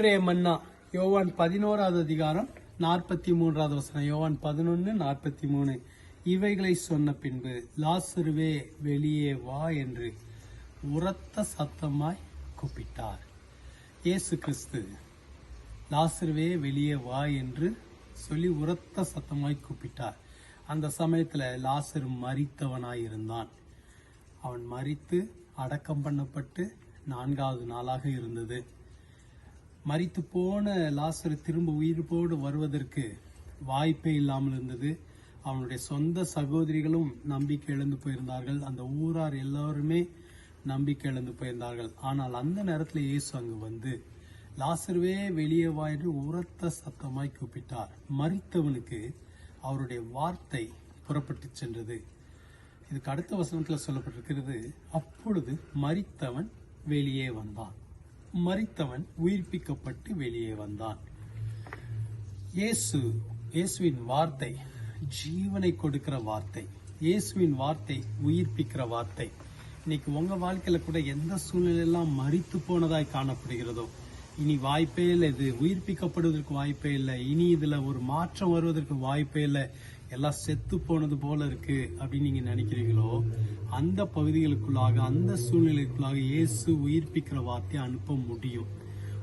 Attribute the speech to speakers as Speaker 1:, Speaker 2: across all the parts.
Speaker 1: மன்னா யோவான் பதினோராவது அதிகாரம் நாற்பத்தி மூன்றாவது வசனம். யோவான் பதினொன்று நாற்பத்தி மூணு இவைகளை சொன்ன பின்பு லாசருவே வெளியே வா என்று உரத்த சத்தமாய் கூப்பிட்டார். இயேசு கிறிஸ்து லாசருவே வெளியே வா என்று சொல்லி உரத்த சத்தமாய் கூப்பிட்டார். அந்த சமயத்தில் லாசர் மறித்தவனாய் இருந்தான் அவன் மறித்து அடக்கம் பண்ணப்பட்டு நான்காவது நாளாக இருந்தது. மறித்து போன லாசர் திரும்ப உயிர்ப்போடு வருவதற்கு வாய்ப்பே இல்லாமல் இருந்தது. அவனுடைய சொந்த சகோதரிகளும் நம்பிக்கை இழந்து போயிருந்தார்கள். அந்த ஊரார் எல்லாருமே நம்பிக்கை இழந்து போயிருந்தார்கள். ஆனால் அந்த நேரத்தில் இயேசு அங்கு வந்து லாசருவே வெளியே வா என்று உரத்த சத்தமாய் கூப்பிட்டார். மரித்தவனுக்கு அவருடைய வார்த்தை புறப்பட்டு சென்றது. இதுக்கு அடுத்த வசனத்தில் சொல்லப்பட்டிருக்கிறது அப்பொழுது மரித்தவன் வெளியே வந்தான். மறித்தவன் உயிர்ப்பிக்கப்பட்டு வெளியே வந்தான். இயேசு இயேசுவின் வார்த்தை ஜீவனை கொடுக்கிற வார்த்தை இயேசுவின் வார்த்தை உயிர்ப்பிக்கிற வார்த்தை. இன்னைக்கு உங்க வாழ்க்கையில கூட எந்த சூழ்நிலையெல்லாம் மறித்து போனதாய் காணப்படுகிறதோ இனி வாய்ப்பே இல்லை. இது உயிர்ப்பிக்கப்படுவதற்கு வாய்ப்பே இல்லை. இனி இதுல ஒரு மாற்றம் வருவதற்கு வாய்ப்பே இல்லை. எல்லாம் செத்து போனது போல இருக்கு அப்படின்னு நீங்க நினைக்கிறீங்களோ அந்த பகுதிகளுக்குள்ளாக அந்த சூழ்நிலைக்குள்ளாக இயேசு உயிர்ப்பிக்கிற வார்த்தையை அனுப்ப முடியும்.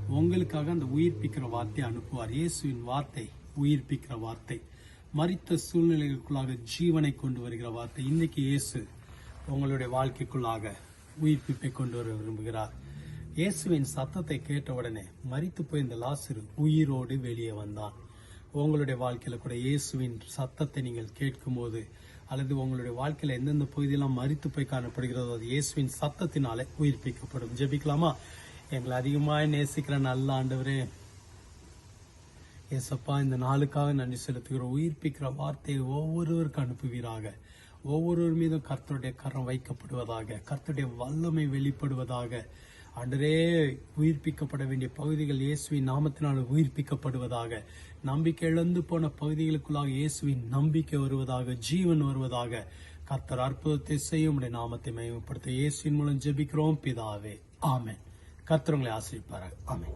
Speaker 1: உங்களுக்காக அந்த உயிர்ப்பிக்கிற வார்த்தையை அனுப்புவார். இயேசுவின் வார்த்தை உயிர்ப்பிக்கிற வார்த்தை. மறித்த சூழ்நிலைகளுக்குள்ளாக ஜீவனை கொண்டு வருகிற வார்த்தை. இன்னைக்கு இயேசு உங்களுடைய வாழ்க்கைக்குள்ளாக உயிர்ப்பிப்பை கொண்டு வர விரும்புகிறார். இயேசுவின் சத்தத்தை கேட்ட உடனே மறித்து போய் இந்த லாசரு உயிரோடு வெளியே வந்தான். உங்களுடைய வாழ்க்கையில கூட இயேசுவின் சத்தத்தை நீங்கள் கேட்கும்போது அல்லது உங்களுடைய வாழ்க்கையில எந்தெந்த பகுதியெல்லாம் மறித்து போய் காணப்படுகிறதோ அது இயேசுவின் சத்தத்தினாலே உயிர்ப்பிக்கப்படும். ஜெபிக்கலாமா? எங்களை அதிகமாய் நேசிக்கிற நல்ல ஆண்டவரே ஏசப்பா இந்த நாளுக்காக நன்றி செலுத்துகிறோம் உயிர்ப்பிக்கிற வார்த்தையை ஒவ்வொருவருக்கு அனுப்புவீராக. ஒவ்வொருவர் மீதும் கர்த்தருடைய கரம் வைக்கப்படுவதாக கர்த்தருடைய வல்லமை வெளிப்படுவதாக அன்றே உயிர்ப்பிக்கப்பட வேண்டிய பகுதிகள் இயேசுவின் நாமத்தினால் உயிர்ப்பிக்கப்படுவதாக நம்பிக்கை இழந்து போன பகுதிகளுக்குள்ளாக இயேசுவின் நம்பிக்கை வருவதாக ஜீவன் வருவதாக கர்த்தர் அற்புதத்தை செய்யும் உடைய நாமத்தை மையப்படுத்த இயேசுவின் மூலம் ஜெபிக்கிறோம். பிதாவே ஆமென். கர்த்தர் உங்களை ஆசிரிப்பார்கள் ஆமென்.